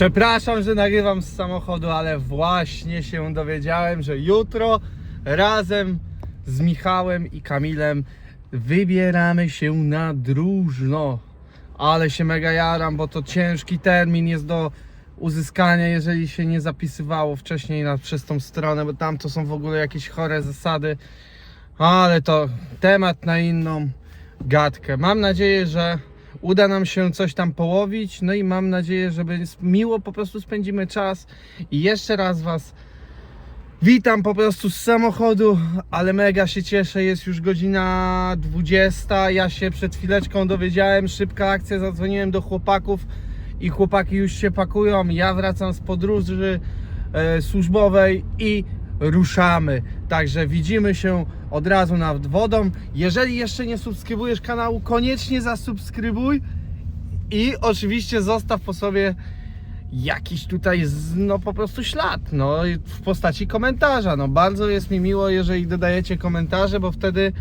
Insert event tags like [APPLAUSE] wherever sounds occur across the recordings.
Przepraszam, że nagrywam z samochodu, ale właśnie się dowiedziałem, że jutro razem z Michałem i Kamilem wybieramy się na Dróżno. Ale się mega jaram, bo to ciężki termin jest do uzyskania, jeżeli się nie zapisywało wcześniej na, przez tą stronę, bo tam to są w ogóle jakieś chore zasady. Ale to temat na inną gadkę. Mam nadzieję, że uda nam się coś tam połowić. No i mam nadzieję, że miło po prostu spędzimy czas. I jeszcze raz Was witam po prostu z samochodu, ale mega się cieszę. Jest już godzina 20. Ja się przed chwileczką dowiedziałem. Szybka akcja, zadzwoniłem do chłopaków i chłopaki już się pakują. Ja wracam z podróży e, służbowej i ruszamy. Także widzimy się od razu nad wodą. Jeżeli jeszcze nie subskrybujesz kanału, koniecznie zasubskrybuj i oczywiście zostaw po sobie jakiś tutaj no po prostu ślad, no w postaci komentarza. No bardzo jest mi miło, jeżeli dodajecie komentarze, bo wtedy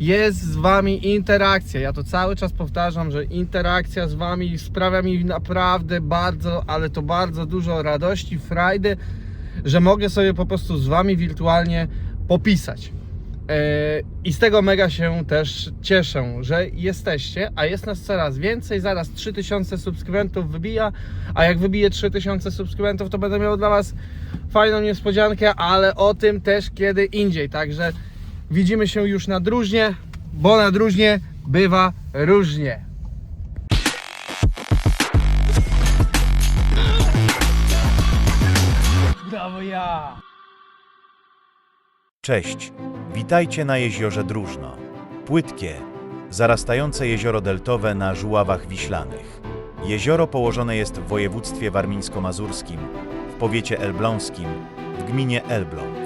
jest z wami interakcja. Ja to cały czas powtarzam, że interakcja z wami sprawia mi naprawdę bardzo, ale to bardzo dużo radości, frajdy, że mogę sobie po prostu z wami wirtualnie popisać. E, I z tego mega się też cieszę, że jesteście, a jest nas coraz więcej. Zaraz 3000 subskrybentów wybija, a jak wybije 3000 subskrybentów, to będę miał dla Was fajną niespodziankę, ale o tym też kiedy indziej. Także widzimy się już na drużnie, bo na drużnie bywa różnie. Brawo ja! Cześć, witajcie na jeziorze Dróżno. Płytkie, zarastające jezioro deltowe na żuławach wiślanych. Jezioro położone jest w województwie warmińsko-mazurskim, w powiecie elbląskim, w gminie Elbląg.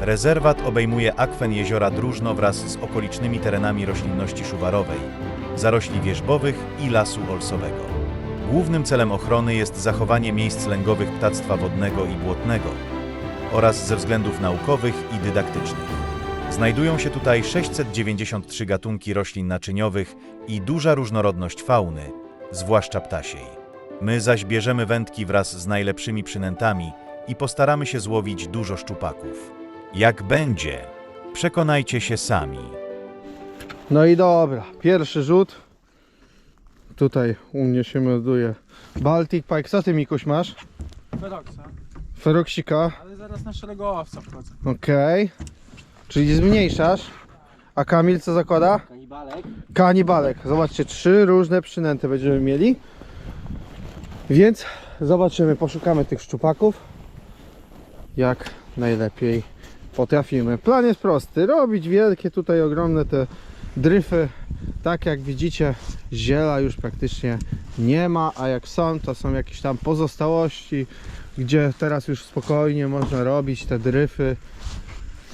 Rezerwat obejmuje akwen jeziora Dróżno wraz z okolicznymi terenami roślinności szuwarowej, zarośli wierzbowych i lasu olsowego. Głównym celem ochrony jest zachowanie miejsc lęgowych ptactwa wodnego i błotnego, oraz ze względów naukowych i dydaktycznych. Znajdują się tutaj 693 gatunki roślin naczyniowych i duża różnorodność fauny, zwłaszcza ptasiej. My zaś bierzemy wędki wraz z najlepszymi przynętami i postaramy się złowić dużo szczupaków. Jak będzie, przekonajcie się sami. No i dobra, pierwszy rzut. Tutaj u mnie się melduje Baltic Pike. Co ty Mikuś masz? Feroksika. ale zaraz na szeregowca wchodzę. Okej. Czyli zmniejszasz. A Kamil co zakłada? Kanibalek. Kanibalek. Zobaczcie, trzy różne przynęty będziemy mieli. Więc zobaczymy, poszukamy tych szczupaków. Jak najlepiej potrafimy. Plan jest prosty. Robić wielkie tutaj ogromne te dryfy. Tak jak widzicie, ziela już praktycznie nie ma, a jak są, to są jakieś tam pozostałości, gdzie teraz już spokojnie można robić te dryfy.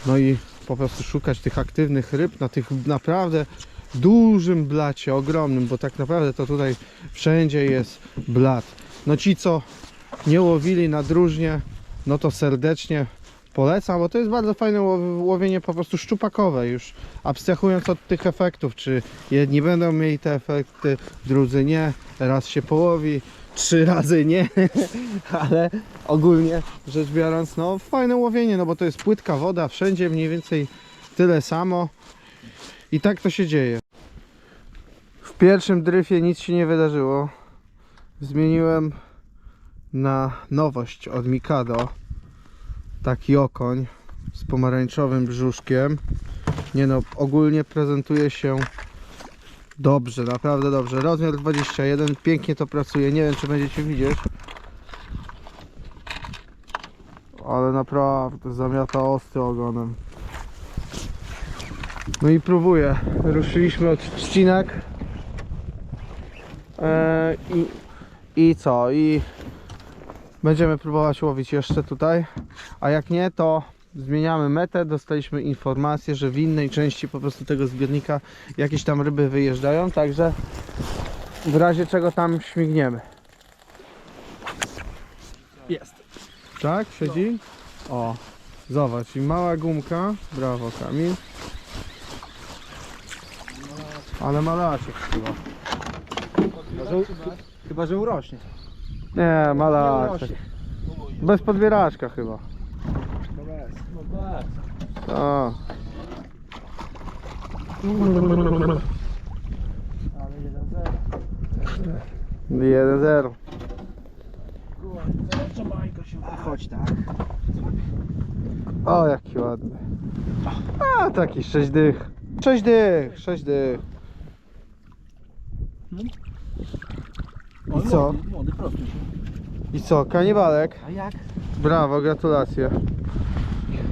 No i po prostu szukać tych aktywnych ryb na tych naprawdę dużym blacie, ogromnym, bo tak naprawdę to tutaj wszędzie jest blat. No ci co nie łowili na dróżnie, no to serdecznie polecam, bo to jest bardzo fajne łow- łowienie po prostu szczupakowe już, abstrahując od tych efektów, czy jedni będą mieli te efekty, drudzy nie, raz się połowi, trzy razy nie, [LAUGHS] ale ogólnie rzecz biorąc, no fajne łowienie, no bo to jest płytka woda, wszędzie mniej więcej tyle samo i tak to się dzieje. W pierwszym dryfie nic się nie wydarzyło. Zmieniłem na nowość od Mikado. Taki okoń z pomarańczowym brzuszkiem. Nie no, ogólnie prezentuje się dobrze, naprawdę dobrze. Rozmiar 21, pięknie to pracuje. Nie wiem, czy będziecie widzieć. Ale naprawdę zamiata ostry ogonem. No i próbuję. Ruszyliśmy od trzcinek. Eee, i, I co? I będziemy próbować łowić jeszcze tutaj. A jak nie, to zmieniamy metę. Dostaliśmy informację, że w innej części po prostu tego zbiornika jakieś tam ryby wyjeżdżają. Także w razie czego tam śmigniemy. Jest. Tak? Siedzi? O, zobacz, i mała gumka. Brawo, Kamil. Ale malaczek chyba. Chyba, że urośnie. Nie, malaczek. Bez podbieraczka chyba. No bez. No bez. A. Ale 1-0. 1-0. Jamajka się... A chodź tak. O, jaki ładny. A, taki 6 dych. 6 dych, 6 dych. I co? Młody, młody prostuj się. I co, kanibalek? A jak? Brawo, gratulacje.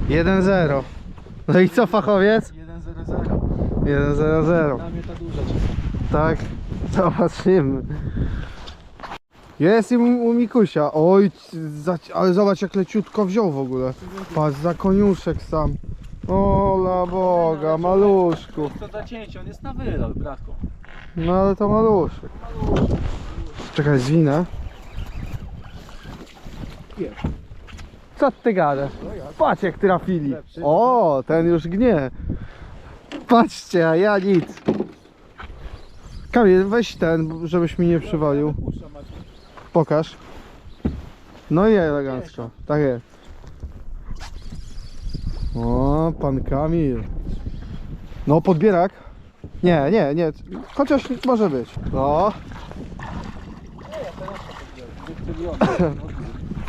1-0. No i co, fachowiec? 1-0-0. 1-0-0. Dla mnie ta duża Tak, zobaczymy. Jest i u, u Mikusia. Oj, za, ale zobacz jak leciutko wziął w ogóle. Patrz, za koniuszek sam. O la Boga, maluszku. To za cięcie, on jest na wylot, bratku. No ale to maluszek. Czekaj, zwinę. Co ty gadasz? Patrz jak trafili. O, ten już gnie. Patrzcie, a ja nic. Kamil, weź ten, żebyś mi nie przywalił. Pokaż. No i elegancko. Tak jest. O, pan Kamil. No, podbierak. Nie, nie, nie. Chociaż może być. No,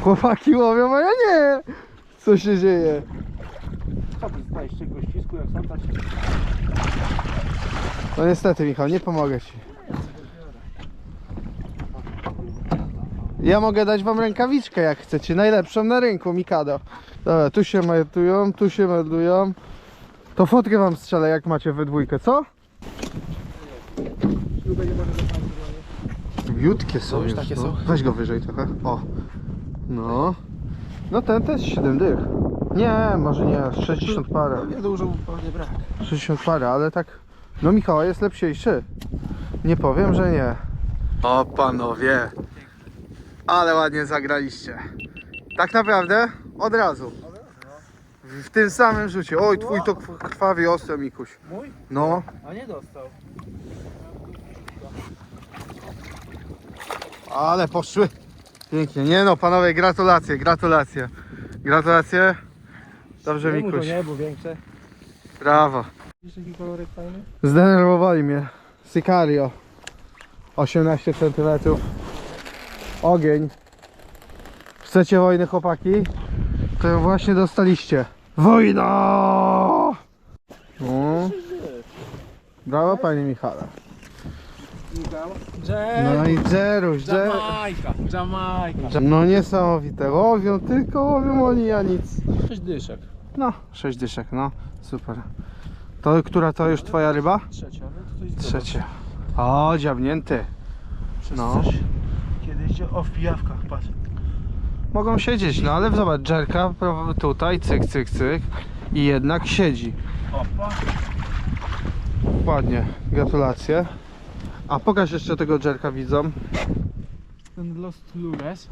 chłopaki łowią, a ja nie. Co się dzieje? Co ty ścisku, jak tak się... No niestety, Michał, nie pomogę ci. Ja mogę dać wam rękawiczkę, jak chcecie. Najlepszą na rynku, Mikado. Dobra, tu się meldują, tu się meldują. To fotkę wam strzelę, jak macie we dwójkę, co? Biutkie są już takie no. są? Weź go wyżej trochę. O. No. No ten też 7 dych. Nie, może nie, 60 parę. Nie dużo pewnie brak. 60 parę, ale tak. No Michała jest lepszy. Nie powiem, że nie. O panowie. Ale ładnie zagraliście. Tak naprawdę od razu. W, tym samym rzucie. Oj, twój to krw- krwawi ostro, Mikuś. Mój? No. A nie dostał. Ale poszły. Pięknie. Nie no, panowie, gratulacje, gratulacje. Gratulacje. Dobrze, Nie mu to Mikuś. nie, bo większe. Brawo. Widzisz jaki kolorek fajny? Zdenerwowali mnie. Sicario. 18 cm. Ogień. Chcecie wojny, chłopaki? To ją właśnie dostaliście. Wojna! No. Brawo, panie Michale. No i zeruś, zeruś. Jamajka, Jamajka. No niesamowite. Łowią, tylko łowią oni, ja nic. Sześć dyszek. No, 6 dyszek, no. Super. To, która to już twoja ryba? Trzecia, no to coś Trzecia. O, dziabnięty. No. Kiedyś o w pijawkach, patrz. Mogą siedzieć, no ale zobacz, Jerka pro- tutaj, cyk, cyk, cyk i jednak siedzi. Opa. Ładnie, gratulacje. A pokaż jeszcze tego Jerka widzom. Ten Lost Lures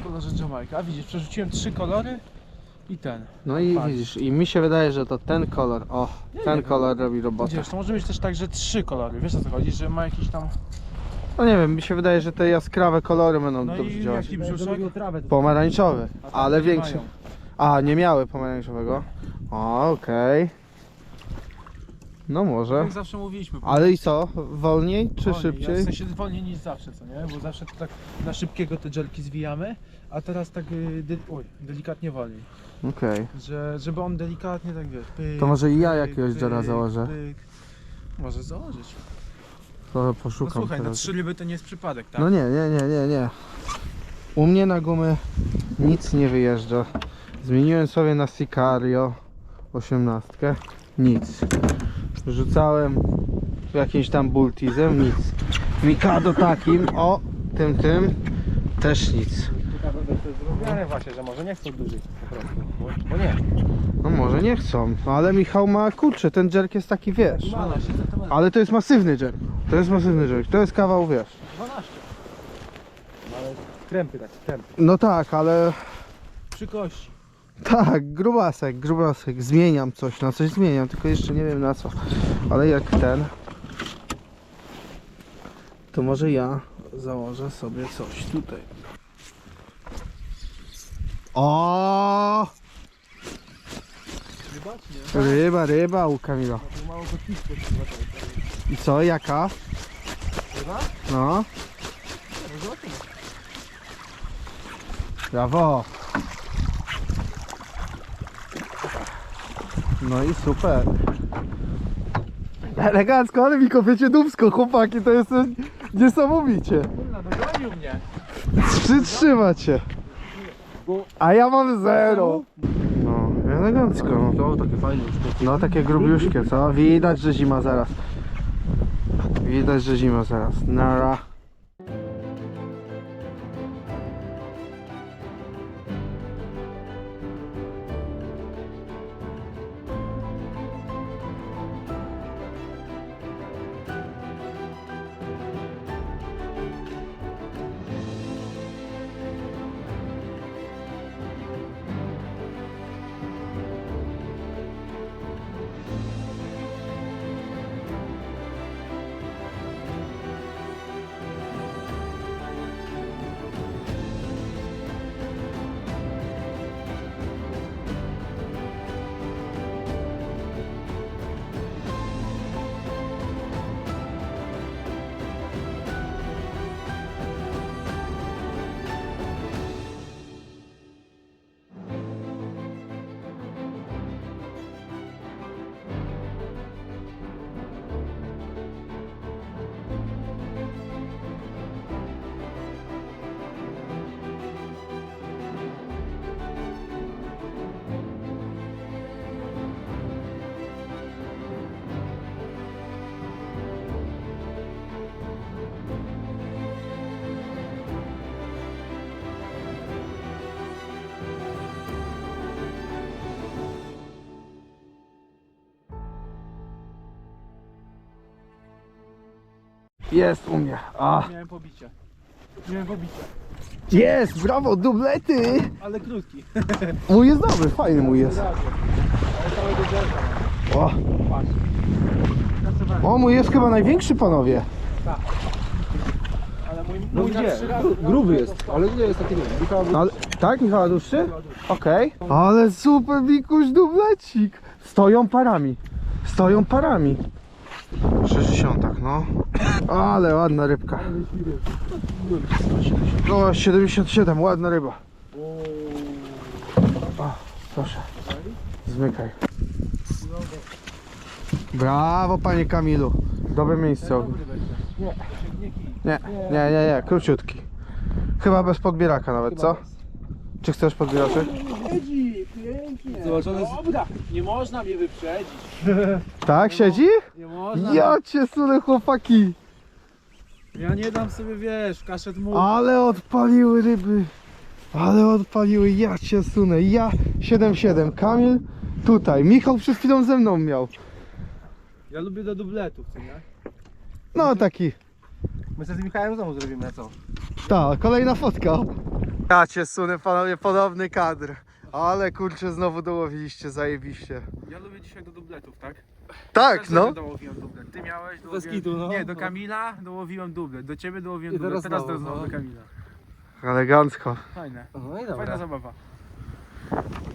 w kolorze Jamajka. A widzisz, przerzuciłem trzy kolory i ten. No i Patrz. widzisz, i mi się wydaje, że to ten kolor, o, Nie ten wiem. kolor robi robotę. Widzisz, to może być też tak, że trzy kolory. Wiesz o co chodzi, że ma jakiś tam... No nie wiem, mi się wydaje, że te jaskrawe kolory będą No dobrze i działać. jaki brzuszek? Pomarańczowy, A tam ale nie większy. mają. A, nie miały pomarańczowego. O, okej. No może. Jak zawsze mówiliśmy. Ale i co? Wolniej czy Wolniej, szybciej? Ja w sensie wolniej niż zawsze, co nie? Bo zawsze to tak na szybkiego te dżelki zwijamy, a teraz tak y, de, oj, delikatnie wolniej. Okej. Że, żeby on delikatnie tak wiesz. Pyk, To może i ja pyk, jakiegoś pyk, dżera założę. pyk. Może założyć. To No poszukam słuchaj, na teraz. trzy ryby to nie jest przypadek, tak? No nie, nie, nie, nie, nie. U mnie na gumy nic nie wyjeżdża. Zmieniłem sobie na Sicario 18. Nic. Rzucałem jakimś tam bultizem, nic. Mikado takim, o, tym, tym, też nic. Ale właśnie, że może nie chcą dużych po prostu, bo, bo nie. No może nie chcą, no ale Michał ma, kurczę, ten jerk jest taki, wiesz. 12 cm. Ale to jest masywny jerk. To jest masywny jerk, to jest kawał, wiesz. 12. No ale krępy tak, krępy. No tak, ale Przy kości. Tak, grubasek, grubasek. Zmieniam coś, na coś zmieniam, tylko jeszcze nie wiem na co. Ale jak ten, to może ja założę sobie coś tutaj. O, ryba, ryba u Kamila. I co, jaka? No, brawo. No i super. Elegancko, ale mi kopiecie dubsko, chłopaki, to jest niesamowicie. Kurna, dogonił mnie. Przytrzymać się. A ja mam zero. No, elegancko. No, To takie fajne już no takie grubiuszkie, co? Widać, że zima zaraz. Widać, że zima zaraz. Nara. Jest u mnie. A. Miałem pobicie. Miałem pobicie. Jest, brawo, dublety. Ale krótki. [LAUGHS] Mój jest dobry, fajny mój jest. Ale całego drzewka O, Patrz. Pracowałem. o mój jest chyba największy, panowie. Ale mój, mój na trzy razy. Gruby jest, ale nie jest taki nie. Ale, tak, Michała dłuższy? Okej. Ale super, Mikuś, dublecik. Stoją parami. Stoją parami. 60, no. Ale ładna rybka. O, 77, ładna ryba. O, proszę. Zmykaj. Brawo, panie Kamilu. Dobre miejsce. Nie, nie. Nie, nie, króciutki. Chyba bez podbieraka nawet, co? Czy chcesz podbieraczek? Zobacz, on jest... Dobra, nie można mnie wyprzedzić. Tak, siedzi? Nie można. Ja cię sunę chłopaki! Ja nie dam sobie, wiesz, kaszet mu. Ale odpaliły ryby! Ale odpaliły, ja cię sunę. Ja 7-7, Kamil tutaj. Michał przed chwilą ze mną miał. Ja lubię do dubletów, co nie? No taki. My sobie z Michałem znowu zrobimy, co? Tak, kolejna fotka. Ja cię sunę, panowie, podobny kadr. Ale kurczę, znowu dołowiliście, zajebiście. Ja lubię dzisiaj do dubletów, tak? Tak, no. dołowiłem dublet. Ty miałeś, dołowiłem... kitu, no. Nie, do Kamila dołowiłem dublet. Do ciebie dołowiłem I dublet. teraz Teraz, znowu, no. do Kamila. Elegancko. Fajne. No i Fajna zabawa.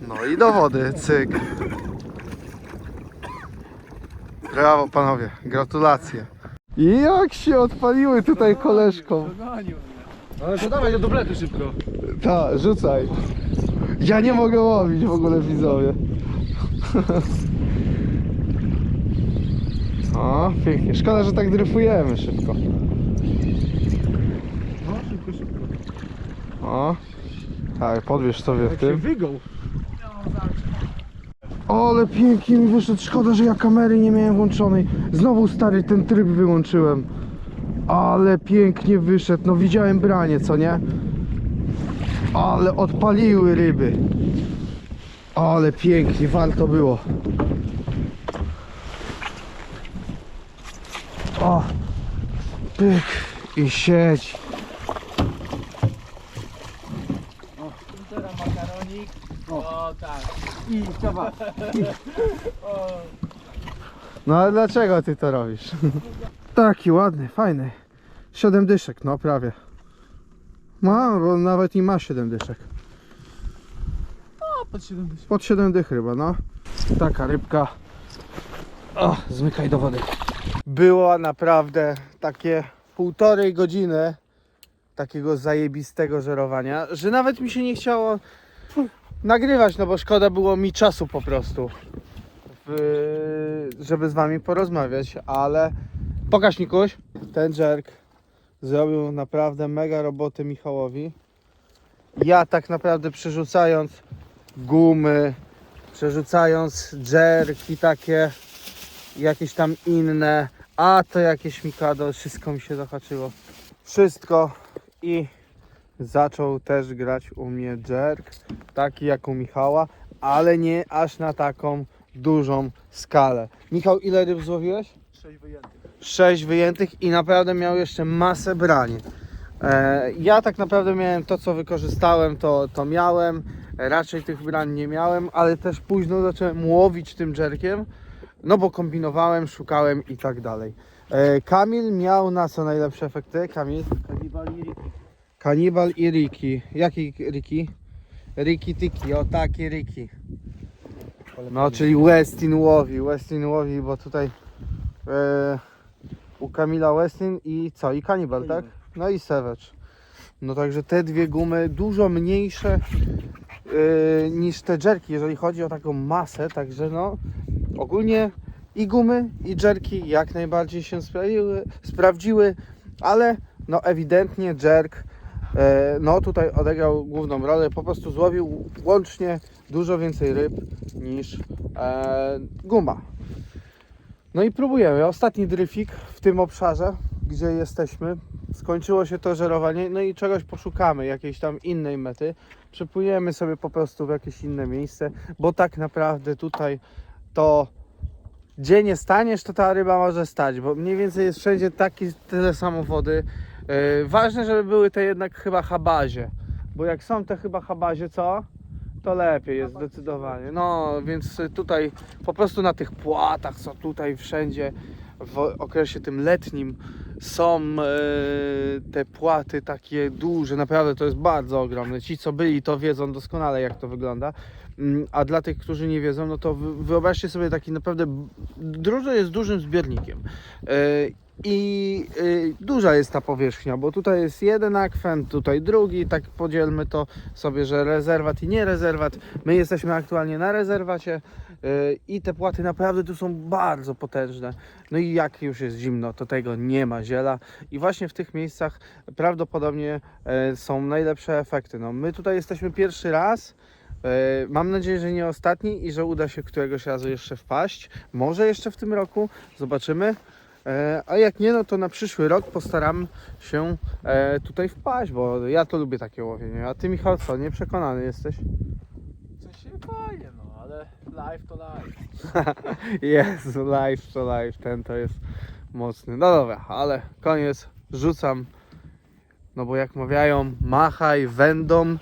No i do wody, cyk. Brawo panowie, gratulacje. I jak się odpaliły tutaj koleżką. Dogonił mnie. Ale to dawaj do dubletu szybko. Ta, rzucaj. Ja nie mogę łowić w ogóle widzowie. O, pięknie. Szkoda, że tak dryfujemy szybko. No, szybko, szybko. O. Tak, podbierz sobie w Jak się tym. wygął. O, ale pięknie mi wyszedł. Szkoda, że ja kamery nie miałem włączonej. Znowu stary ten tryb wyłączyłem. Ale pięknie wyszedł. No widziałem branie, co nie? Ale odpaliły ryby. Ale pięknie, warto było. O, pyk i siedź. Teraz makaronik. O, tak. I chciała. [LAUGHS] No ale dlaczego ty to robisz? [LAUGHS] Taki ładny, fajny. 7 dyszek, no prawie. Ma, bo nawet i ma 7 dyszek. O, pod 70. Pod 7 dych chyba, no. Taka rybka. O, zmykaj do wody. Było naprawdę takie półtorej godziny takiego zajebistego żerowania, że nawet mi się nie chciało nagrywać, no bo szkoda było mi czasu po prostu, w, żeby z wami porozmawiać, ale pokaż Nikuś, ten jerk zrobił naprawdę mega roboty Michałowi. Ja tak naprawdę przerzucając gumy, przerzucając jerki takie, jakieś tam inne, a to jakieś mikado, wszystko mi się zahaczyło. Wszystko i zaczął też grać u mnie jerk, taki jak u Michała, ale nie aż na taką dużą skalę. Michał, ile ryb złowiłeś? 6 wyjętych. 6 wyjętych i naprawdę miał jeszcze masę brani. E, ja tak naprawdę miałem to, co wykorzystałem, to, to miałem. Raczej tych brań nie miałem, ale też późno zacząłem łowić tym jerkiem, no bo kombinowałem, szukałem i tak dalej. E, Kamil miał na co najlepsze efekty? Kamil? Kanibal i Ricky. Kanibal i Ricky. Jaki Ricky? Ricky Tiki, o taki Ricky. No, czyli Westin łowi, Westin łowi, bo tutaj e, u Kamila Westin i co? I Kanibal, tak? No i Savage. No także te dwie gumy dużo mniejsze e, niż te jerki, jeżeli chodzi o taką masę, także no ogólnie i gumy i jerki jak najbardziej się sprawiły, sprawdziły, ale no ewidentnie jerk e, no tutaj odegrał główną rolę, po prostu złowił łącznie dużo więcej ryb niż e, guma. No i próbujemy. Ostatni dryfik w tym obszarze, gdzie jesteśmy. Skończyło się to żerowanie, no i czegoś poszukamy, jakiejś tam innej mety. Przepłyniemy sobie po prostu w jakieś inne miejsce, bo tak naprawdę tutaj to gdzie nie staniesz, to ta ryba może stać, bo mniej więcej jest wszędzie taki, tyle samo wody. Yy, ważne, żeby były te jednak chyba habazie, bo jak są te chyba habazie, co? To lepiej jest zdecydowanie. No, więc tutaj po prostu na tych płatach, co tutaj wszędzie w okresie tym letnim są e, te płaty takie duże, naprawdę to jest bardzo ogromne. Ci co byli to wiedzą doskonale jak to wygląda. Mm, A dla tych, którzy nie wiedzą, no to wy- wyobraźcie sobie taki naprawdę drużo jest dużym zbiornikiem. E, I e, duża jest ta powierzchnia, bo tutaj jest jeden akwen, tutaj drugi, tak podzielmy to sobie, że rezerwat i nie rezerwat. My jesteśmy aktualnie na rezerwacie yy, i te płaty naprawdę tu są bardzo potężne. No i jak już jest zimno, to tego nie ma ziela i właśnie w tych miejscach prawdopodobnie e, są najlepsze efekty. No, my tutaj jesteśmy pierwszy raz. E, Mam nadzieję, że nie ostatni i że uda się któregoś razu jeszcze wpaść. Może jeszcze w tym roku, zobaczymy. E, A jak nie, no to na przyszły rok postaram się e, tutaj wpaść, bo ja to lubię takie łowienie. A ty Michał co, nie przekonany jesteś? W sensie fajnie, no, ale live to live. [LAUGHS] Jest, live to live, ten to jest mocny. No dobra, ale koniec, rzucam. No bo jak mawiają, machaj, wędą,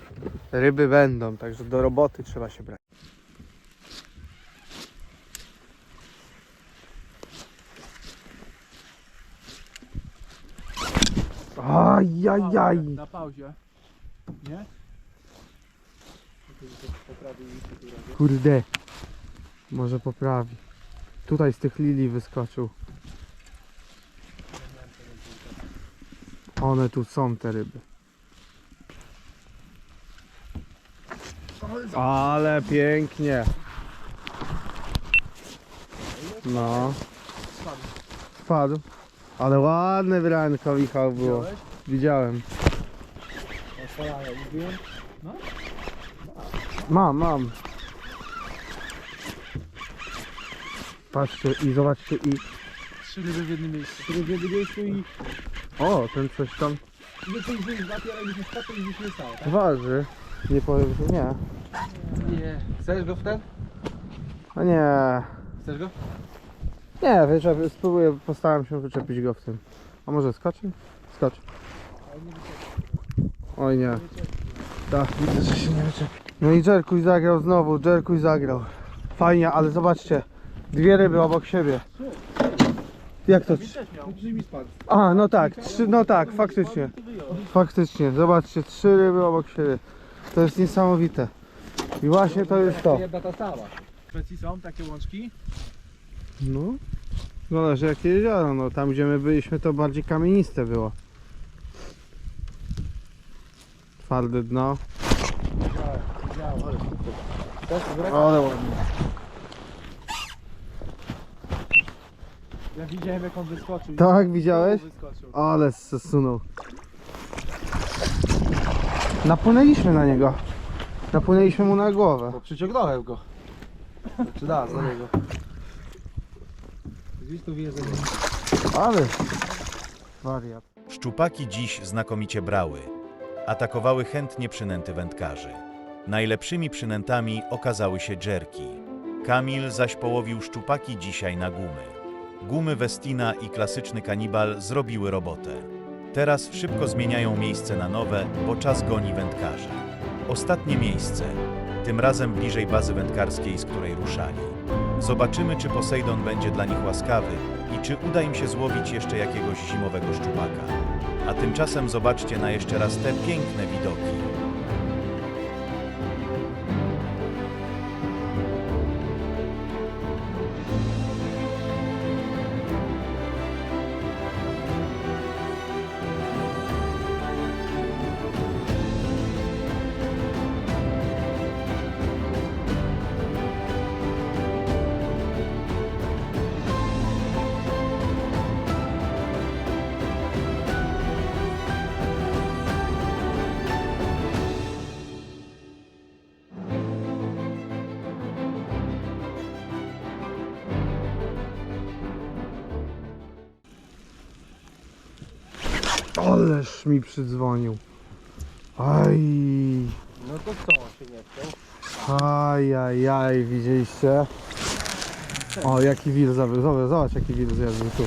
ryby będą, także do roboty trzeba się brać. Ajajaj. Na pauzie. Nie? Kurde. Może poprawi. Tutaj z tych lilii wyskoczył. One tu są te ryby. Ale pięknie. No. Spadł. Ale ładne branko Michał było. Widziałem. Mam, mam. Patrzcie i zobaczcie i... Trzy ryby w jednym miejscu. Trzy ryby w jednym miejscu i... O, ten coś tam Nie coś wyjść, zapiera i się skacze i nic nie stało, tak? waży. Nie powiem, że nie. Nie. Chcesz go w ten? A nie. Chcesz go? Nie, wyczep, spróbuję, postaram się wyczepić go w tym. A może skoczy? Skocz. Oj nie. Tak, widzę, że się nie wyczepi. No i Jerkuj zagrał znowu, Jerkuj zagrał. Fajnie, ale zobaczcie. Dwie ryby obok siebie. Jak to? A, no tak, trzy, no tak, faktycznie. Faktycznie, zobaczcie, trzy ryby obok siebie. To jest niesamowite. I właśnie to jest to. Jedna ta sama. W Szwecji są takie łączki. No. Zależy jakie jezioro, no tam gdzie my byliśmy to bardziej kamieniste było. Twarde dno. Ale ładnie. Ja widziałem jak on wyskoczył. Tak, widziałeś? Wyskoczył. Ale zsunął. Napłynęliśmy na niego. Napłynęliśmy mu na głowę. Bo przyciągnąłem go. Czy da, za niego. Gdzieś tu wjeżdża. Ale wariat. Szczupaki dziś znakomicie brały. Atakowały chętnie przynęty wędkarzy. Najlepszymi przynętami okazały się dżerki. Kamil zaś połowił szczupaki dzisiaj na gumy. Gumy Westina i klasyczny kanibal zrobiły robotę. Teraz szybko zmieniają miejsce na nowe, bo czas goni wędkarzy. Ostatnie miejsce, tym razem bliżej bazy wędkarskiej, z której ruszali. Zobaczymy, czy Posejdon będzie dla nich łaskawy i czy uda im się złowić jeszcze jakiegoś zimowego szczupaka. A tymczasem zobaczcie na jeszcze raz te piękne widoki. Ależ mi przydzwonił. Aj. No to co, się nie chciał? Aj, aj, aj, widzieliście? O, jaki wir zabył. Zobacz, zobacz jaki wir zjadł tu.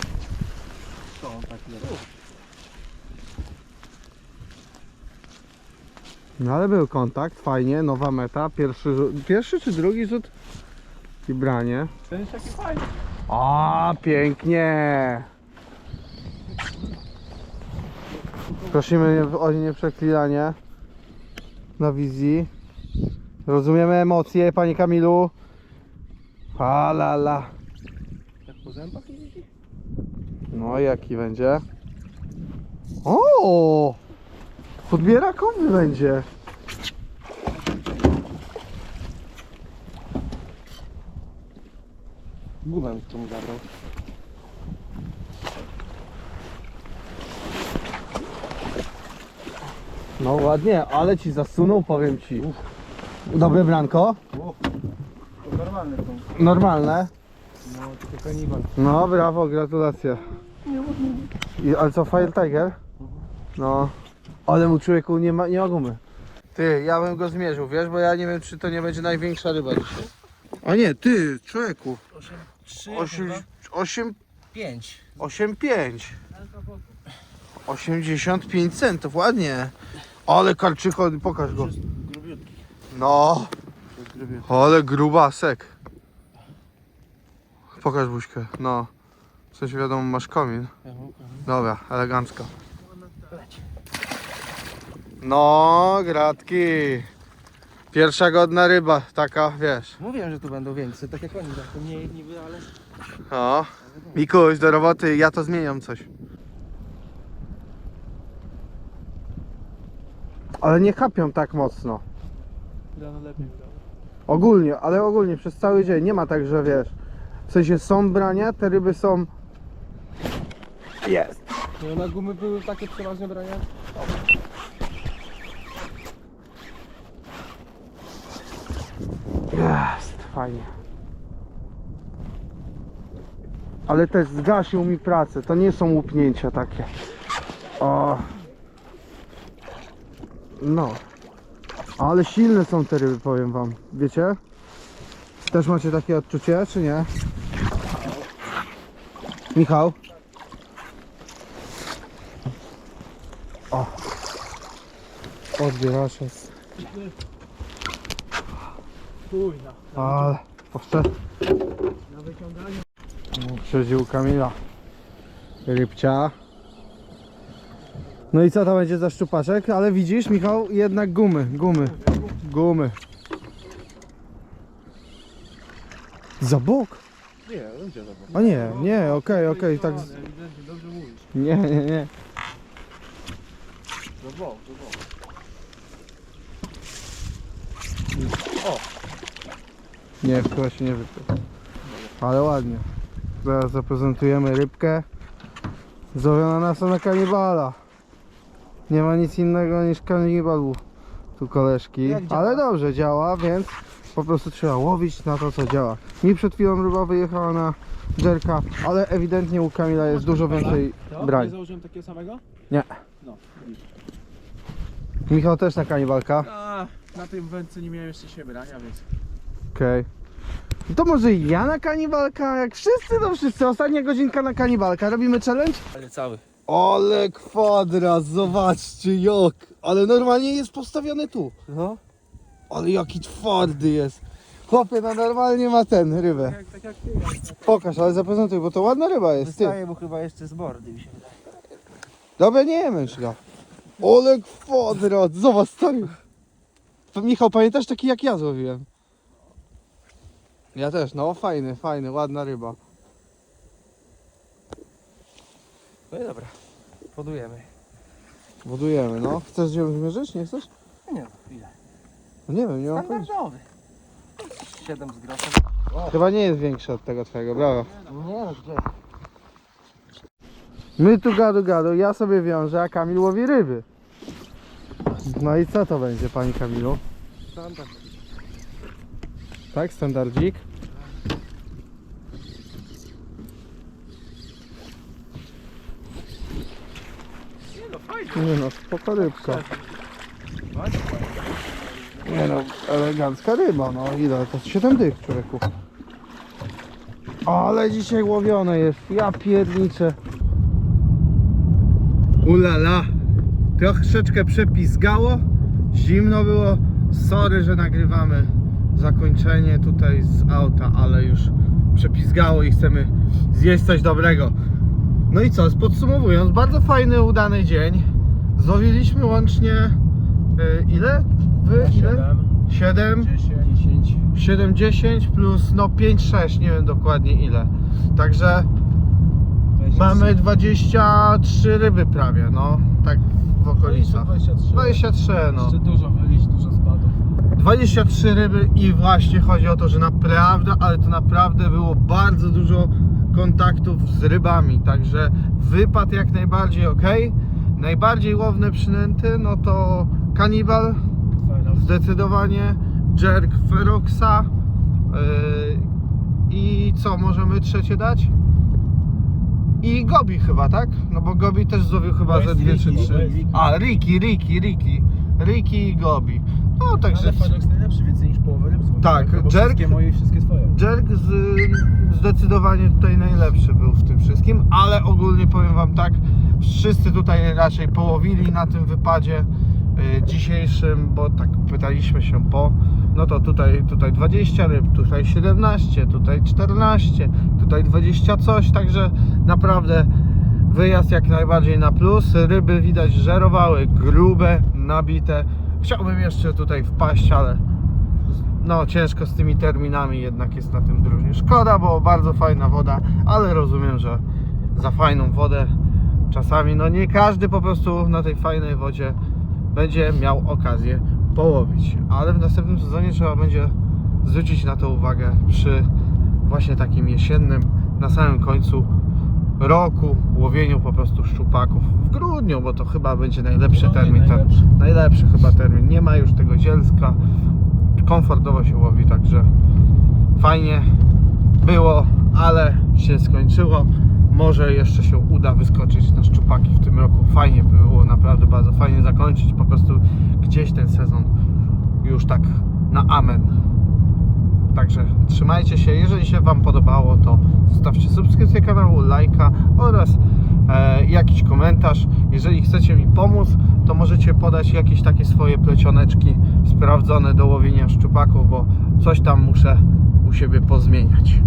Co on taki jest? No ale był kontakt, fajnie, nowa meta. Pierwszy, rzut- pierwszy czy drugi rzut? I branie. Ten jest taki fajny. A, pięknie. Prosimy nie- o nieprzeklinanie na wizji. Rozumiemy emocje, panie Kamilu. A la la. Jak po zębach jeździ? No jaki będzie? O! Podbierakowy będzie. Gumę to mu zabrał. No ładnie, ale ci zasunął, powiem ci. Dobre branko? To normalne są. Normalne. No, tylko kanibal. No brawo, gratulacje. I, ale co, Fire Tiger? No. Ale mu człowieku nie ma, nie ma gumy. Ty, ja bym go zmierzył, wiesz, bo ja nie wiem, czy to nie będzie największa ryba dzisiaj. A nie, ty, człowieku. 3, 8, 8, 5. 8,5. 85 centów, ładnie. Ale karczyko, pokaż go. No, ale grubasek. Pokaż buźkę, no. W sensie wiadomo, masz komin. Dobra, elegancko. No, gratki. Pierwsza godna ryba, taka, wiesz. Mówiłem, że tu będą większe, tak jak oni, tak to mniej niby, ale... O, Mikuś, do roboty, ja to zmieniam coś. Ale nie kapią tak mocno. Rano lepiej. Ogólnie, ale ogólnie przez cały dzień. Nie ma tak, że wiesz. W sensie są brania, te ryby są. Jest. No na gumy były takie przeważnie brania? Jest, fajnie. Ale też zgasił mi pracę. To nie są łupnięcia takie. O. No. Ale silne są te ryby, powiem wam. Wiecie? Też macie takie odczucie, czy nie? Michał? O. Odbierasz jest. Ale. Powsze. Na wyciąganiu. Przedził Kamila. Rybcia. No i co to będzie za szczupaczek? Ale widzisz, Michał, jednak gumy, gumy, gumy. Za bok? Nie, ludzie zobacz. A nie, nie, okej, okej, tak. z- dobrze mówisz. Nie, nie, nie. Do bok, do bok. Nie, chyba się nie wypłył. Ale ładnie. Zaraz zaprezentujemy rybkę. Złowiona nasa na kanibala. Nie ma nic innego niż kanibalów. Tu koleżki. Ale dobrze działa, więc po prostu trzeba łowić na to co działa. Mi przed chwilą ryba wyjechała na jerka, ale ewidentnie u Kamila jest dużo więcej To? brań. Nie założyłem takiego samego? Nie. No. Michał też na kanibalka. A, na tym wędce nie miałem jeszcze się brania, więc... Okej. No To może i ja na kanibalka? Jak wszyscy, to wszyscy. Ostatnia godzinka na kanibalka. Robimy challenge? Ale cały. Ale kwadrat, zobaczcie jak. Ale normalnie jest postawiony tu. No. Ale jaki twardy jest. Chłopie, no normalnie ma ten rybę. Jak, tak jak ty. Pokaż, ale zaprezentuj, bo to ładna ryba jest, ty. Wystaje mu chyba jeszcze z bordy mi się wydaje. Dobra, nie jemy go. Ale kwadrat, zobacz stary. To Michał, pamiętasz taki jak ja złowiłem? Ja też, no fajny, fajny, ładna ryba. No i dobra. Podujemy. Budujemy, no. Chcesz ją zmierzyć? Nie chcesz? Nie no, ile? No nie wiem, nie mam pojęcia. Standardowy. 7 z groszem. Chyba nie jest większy od tego twojego, brawo. Nie no, gdzie? My tu gadu gadu, ja sobie wiążę, a Kamil łowi ryby. No i co to będzie, pani Kamilu? Standard. Tak, standardzik. Nie no, spoko rybka. Nie no, elegancka ryba, no ile? To 7 dych, człowieku. Ale dzisiaj łowione jest, ja pierniczę. Ulala, troszeczkę przepizgało, zimno było. Sorry, że nagrywamy zakończenie tutaj z auta, ale już przepizgało i chcemy zjeść coś dobrego. No i co, podsumowując, bardzo fajny, udany dzień. Złowiliśmy łącznie y, ile? Wy ile? 7, 10. 7, 10 plus no 5, 6, nie wiem dokładnie ile. Także mamy 23 ryby prawie, no tak w okolicach. 23. 23, no. Jeszcze dużo wylić, dużo spadów. 23 ryby i właśnie chodzi o to, że naprawdę, ale to naprawdę było bardzo dużo kontaktów z rybami, także wypad jak najbardziej ok. Najbardziej łowne przynęty, no to kanibal, zdecydowanie, jerk feroxa yy, i co możemy trzecie dać? I Gobi chyba, tak? No bo Gobi też złowił chyba ze dwie czy trzy. A, Riki, Riki, Riki. Riki i Gobi. No także Ale Farox najlepszy, więcej niż połowę ryb złowił. Tak, Bo jerk- Wszystkie moje i wszystkie twoje. Jerk z, zdecydowanie tutaj najlepszy był w tym wszystkim, ale ogólnie powiem Wam tak, wszyscy tutaj raczej połowili na tym wypadzie y, dzisiejszym, bo tak pytaliśmy się po, no to tutaj, tutaj 20 ryb, tutaj 17, tutaj 14, tutaj 20 coś, także naprawdę wyjazd jak najbardziej na plus, ryby widać żerowały, grube, nabite, chciałbym jeszcze tutaj wpaść, ale no ciężko z tymi terminami jednak jest na tym drużnie. Szkoda, bo bardzo fajna woda, ale rozumiem, że za fajną wodę czasami no nie każdy po prostu na tej fajnej wodzie będzie miał okazję połowić. Ale w następnym sezonie trzeba będzie zwrócić na to uwagę przy właśnie takim jesiennym, na samym końcu roku łowieniu po prostu szczupaków w grudniu, bo to chyba będzie najlepszy No, termin. ten- najlepszy. najlepszy chyba termin. Nie ma już tego dzielska komfortowo się łowi, także fajnie było, ale się skończyło. Może jeszcze się uda wyskoczyć na szczupaki w tym roku. Fajnie by było, naprawdę bardzo fajnie zakończyć po prostu gdzieś ten sezon już tak na amen. Także trzymajcie się. Jeżeli się Wam podobało, to zostawcie subskrypcję kanału, lajka oraz e, jakiś komentarz. Jeżeli chcecie mi pomóc, to możecie podać jakieś takie swoje plecioneczki sprawdzone do łowienia szczupaków, bo coś tam muszę u siebie pozmieniać.